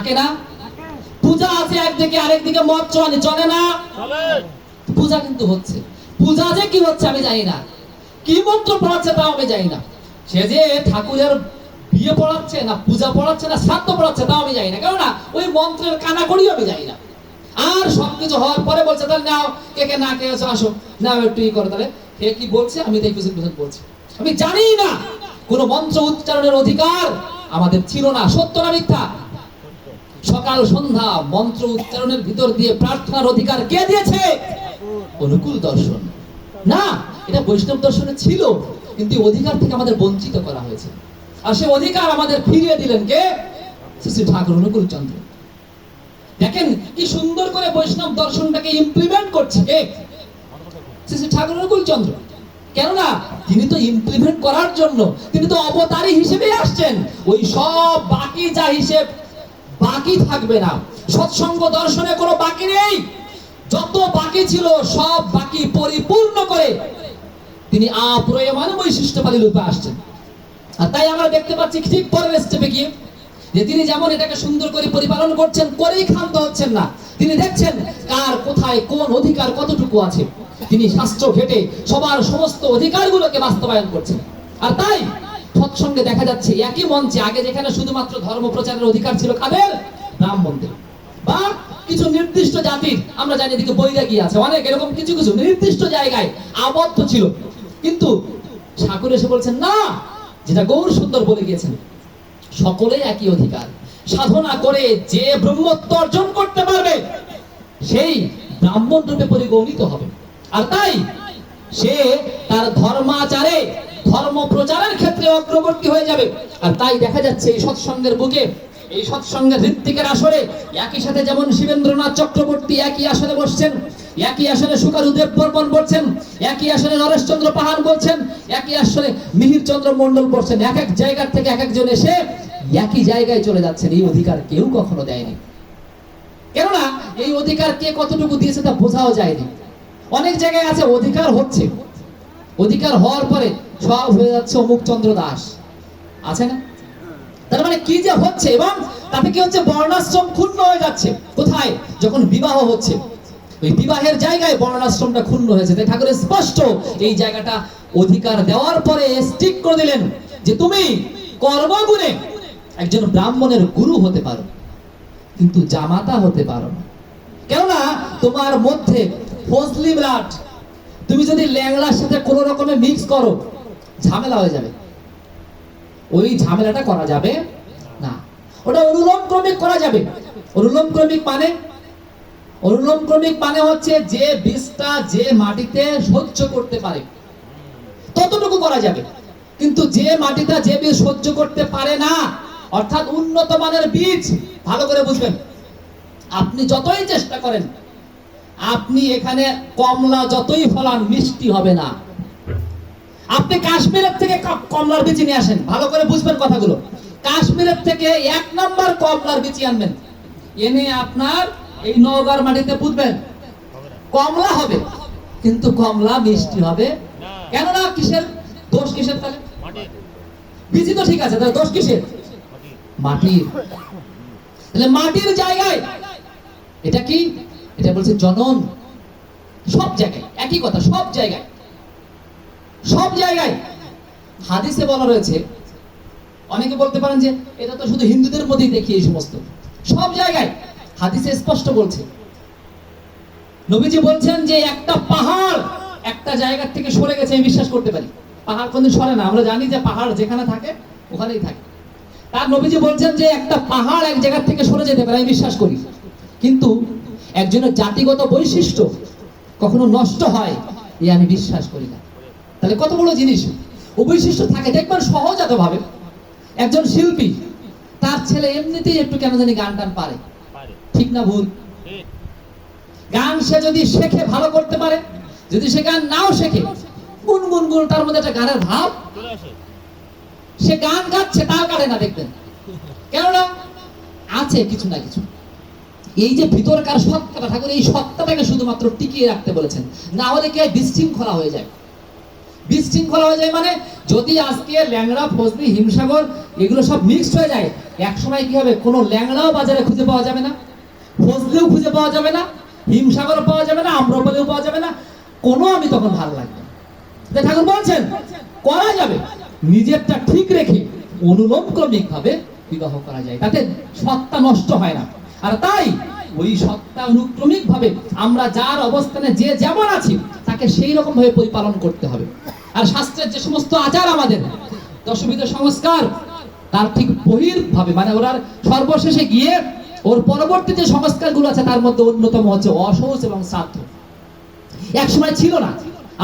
থাকে না? পূজা আছে একদিকে, আরেকদিকে মদ চলে চলে না? পূজা কিন্তু হচ্ছে। পূজা যে কি হচ্ছে আমি জানি না। কি মন্ত্র পড়াচ্ছে তাও আমি জানি না। সে যে ঠাকুরের বিয়ে পড়াচ্ছে না, পূজা পড়াচ্ছে না শ্রাদ্ধ পড়াচ্ছে তাও আমি জানি না। কেননা ওই মন্ত্রের কানা করিও আমি জানি না। আর সবকিছু হওয়ার পরে বলছে, তাহলে নাও কে কে না কে আছো আসো। নাও, একটু ই করো তাহলে। কে কি বলছে? আমি তাই পিছন পিছন বলছি আমি জানি না। কোন মন্ত্র উচ্চারণের অধিকার আমাদের ছিল না। সত্য না মিথ্যা? সকাল, সন্ধ্যা মন্ত্র উচ্চারণের ভিতর দিয়ে প্রার্থনার অধিকার কে দিয়েছে? অনুকূল দর্শন। না, এটা বৈষ্ণব দর্শনে ছিল, কিন্তু অধিকার থেকে আমাদের বঞ্চিত করা হয়েছে। আর সে অধিকার আমাদের ফিরিয়ে দিলেন কে? শ্রী ঠাকুর অনুকূল চন্দ্র দেখেন কি সুন্দর করে বৈষ্ণব দর্শনটাকে ইমপ্লিমেন্ট করছে কে? শ্রী ঠাকুর অনুকূল চন্দ্র কেননা, তিনি তো ইমপ্লিমেন্ট করার জন্য, তিনি তো অবতারী হিসেবে আসছেন। ওই সব বাকি যা হিসেব বাকি থাকবে না। সৎসঙ্গ দর্শনে কোনো বাকি নেই। যত বাকি ছিল, সব বাকি পরিপূর্ণ করে তিনি আপ্রয়মান বৈশিষ্ট্যবাদী রূপে আসছেন। আর তাই আমরা দেখতে পাচ্ছি ঠিক পরের স্টেপে গিয়ে যে তিনি যেমন এটাকে সুন্দর করে পরিপালন করছেন, করেই ক্ষান্ত হচ্ছেন না। তিনি দেখছেন কার কোথায় কোন অধিকার কতটুকু আছে। তিনি শাস্ত্র ঘেটে সবার সমস্ত অধিকারগুলোকে বাস্তবায়ন করছেন। আর তাই সৎসঙ্গে দেখা যাচ্ছে, একই মঞ্চে, আগে যেখানে শুধুমাত্র ধর্ম প্রচারের অধিকার ছিল কাদের? ব্রাহ্মণদের বা কিছু নির্দিষ্ট জাতির, আমরা জানি এদিকে বৈরাগী আছে, অনেক, এরকম কিছু কিছু নির্দিষ্ট জায়গায় আবদ্ধ ছিল। কিন্তু ঠাকুর এসে বলছেন, না, যেটা গৌর সুন্দর বলে গিয়েছেন, সকলে একই অধিকার। সাধনা করে যে ব্রহ্মত্ব অর্জন করতে পারবে, সেই ব্রাহ্মণ রূপে পরিগণিত হবে। আর তাই সে তার ধর্মাচারে, ধর্ম প্রচারের ক্ষেত্রে অগ্রবর্তী হয়ে যাবে। আর তাই দেখা যাচ্ছে এই সৎসঙ্গের বুকে, এই সৎসঙ্গের ঋত্বিকের আসরে একই সাথে যেমন শিবেন্দ্রনাথ চক্রবর্তী একই আসনে বসছেন, একই আসনে সুকারুদেব বর্মন বলছেন, একই আসনে নরেশচন্দ্র পাহাড় বলছেন, একই আসনে মিহির চন্দ্র মন্ডল বলছেন। এক এক জায়গার থেকে এক একজন এসে একই জায়গায় চলে যাচ্ছেন। এই অধিকার কেউ কখনো দেয়নি। কেননা এই অধিকার কে কতটুকু দিয়েছে তা বোঝাও যায়নি। অনেক জায়গায় আছে অধিকার হচ্ছে। অধিকার হওয়ার পরে সব হয়ে যাচ্ছে অমুক চন্দ্র দাস। আছে না? তার মানে কি যে হচ্ছে এবং তাতে কি হচ্ছে? বর্ণাশ্রম ক্ষুণ্ণ হয়ে যাচ্ছে। কোথায়? যখন বিবাহ হচ্ছে। ওই বিবাহের জায়গায় বর্ণাশ্রমটা ক্ষুণ্ণ হয়েছে। তাই ঠাকুরের স্পষ্ট এই জায়গাটা অধিকার দেওয়ার পরে স্টিক করে দিলেন যে তুমি কর্মগুণে একজন ব্রাহ্মণের গুরু হতে পারো, কিন্তু জামাতা হতে পারো না। কেননা তোমার মধ্যে ফজলি ব্লাড, তুমি যদি ল্যাংলার সাথে কোনো রকমে মিক্স করো ঝামেলা হয়ে যাবে। ওই ঝামেলাটা করা যাবে না। ওটা অনুলোম ক্রমিক করা যাবে। অনুলোম ক্রমিক মানে? অনুলোম ক্রমিক মানে হচ্ছে যে বীজটা যে মাটিতে সহ্য করতে পারে। ততটুকু করা যাবে। কিন্তু যে মাটিটা যে বীজ সহ্য করতে পারে না, অর্থাৎ উন্নত মানের বীজ, ভালো করে বুঝবেন। আপনি যতই চেষ্টা করেন, আপনি এখানে কমলা যতই ফলান, মিষ্টি হবে না। আপনি কাশ্মীরের থেকে কমলার বিচি নিয়ে আসেন। ভালো করে বুঝবেন কথাগুলো। কাশ্মীরের থেকে এক নম্বর কমলার বিচি আনবেন। এনে আপনার এই নওগাঁর মাটিতে পুঁতবেন। কমলা হবে, কিন্তু কমলা মিষ্টি হবে। কেননা কিসের দোষ কিসের তাহলে? বিচি তো ঠিক আছে, তাহলে দোষ কিসের? মাটির। তাহলে মাটির জায়গায়, এটা কি? এটা বলছে জনন। সব জায়গায়, একই কথা, সব জায়গায়। সব জায়গায় হাদিসে বলা রয়েছে, অনেকে বলতে পারেন যে এটা তো শুধু হিন্দুদের মধ্যেই দেখি এই সমস্ত। সব জায়গায় হাদিসে স্পষ্ট বলছে। নবীজি বলছেন যে একটা পাহাড় একটা জায়গার থেকে সরে গেছে, আমি বিশ্বাস করতে পারি। পাহাড় কোনদিন সরে না, আমরা জানি যে পাহাড় যেখানে থাকে, ওখানেই থাকে। তার নবীজি বলছেন যে একটা পাহাড় এক জায়গা থেকে সরে যেতে পারে, আমি বিশ্বাস করি। কিন্তু একজনের জাতিগত বৈশিষ্ট্য কখনো নষ্ট হয়, এ আমি বিশ্বাস করি না। তাহলে কত বড় জিনিস? বৈশিষ্ট্য থাকে দেখবেন সহজাত ভাবে একজন শিল্পী তার ছেলে এমনিতেই একটু কেন জানি গান টান পারে। ঠিক না ভুল? গান সে যদি শেখে ভালো করতে পারে। যদি সে গান নাও শেখে গুন গুন গুন তার মধ্যে একটা গানের ভাব সে গান গাচ্ছে তাও কাটে না দেখবেন। কেননা আছে কিছু না কিছু। এই যে ভিতরকার সত্তাটা ঠাকুর এই সত্তাটাকে শুধুমাত্র টিকিয়ে রাখতে বলেছেন। না হলে কে বিশৃঙ্খলা হয়ে যায়? বিশৃঙ্খলা হয়ে যায় মানে যদি আজকে ল্যাংড়া, ফজলি, হিমসাগর এগুলো সব মিক্সড হয়ে যায় এক সময় কি হবে? কোনো ল্যাংড়াও বাজারে খুঁজে পাওয়া যাবে না। ফজলিও খুঁজে পাওয়া যাবে না, হিমসাগরও পাওয়া যাবে না, আম্রপালিও পাওয়া যাবে না। কোনো আমি তখন ভালো লাগবে ঠাকুর বলছেন, করা যাবে। নিজেরটা ঠিক রেখে অনুলোম ক্রমিক ভাবে বিবাহ করা যায়। তাতে সত্তা নষ্ট হয় না। আর তাই ওই সত্তা অনুক্রমিক ভাবে আমরা যার অবস্থানে যে যেমন আছি, তাকে সেই রকম ভাবে পরিপালন করতে হবে। আর শাস্ত্রের যে সমস্ত আচার আমাদের, দশবিধ সংস্কার, তার ঠিক বহির ভাবে মানে ওরা সর্বশেষে গিয়ে ওর পরবর্তী যে সংস্কারগুলো আছে, তার মধ্যে অন্যতম হচ্ছে অসহজ এবং শ্রাদ্ধ। এক সময় ছিল না।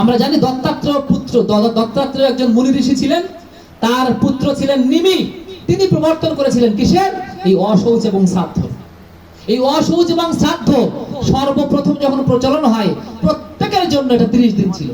আমরা জানি দত্তাত্র পুত্র দত্তাত্র একজন মুনি ঋষি ছিলেন, তার পুত্র ছিলেন নিমি। তিনি প্রবর্তন করেছিলেন কিসের? এই অসৌচ এবং শ্রাদ্ধ। এই অসৌচ এবং শ্রাদ্ধ সর্বপ্রথম যখন প্রচলন হয়, প্রত্যেকের জন্য এটা তিরিশ দিন ছিল।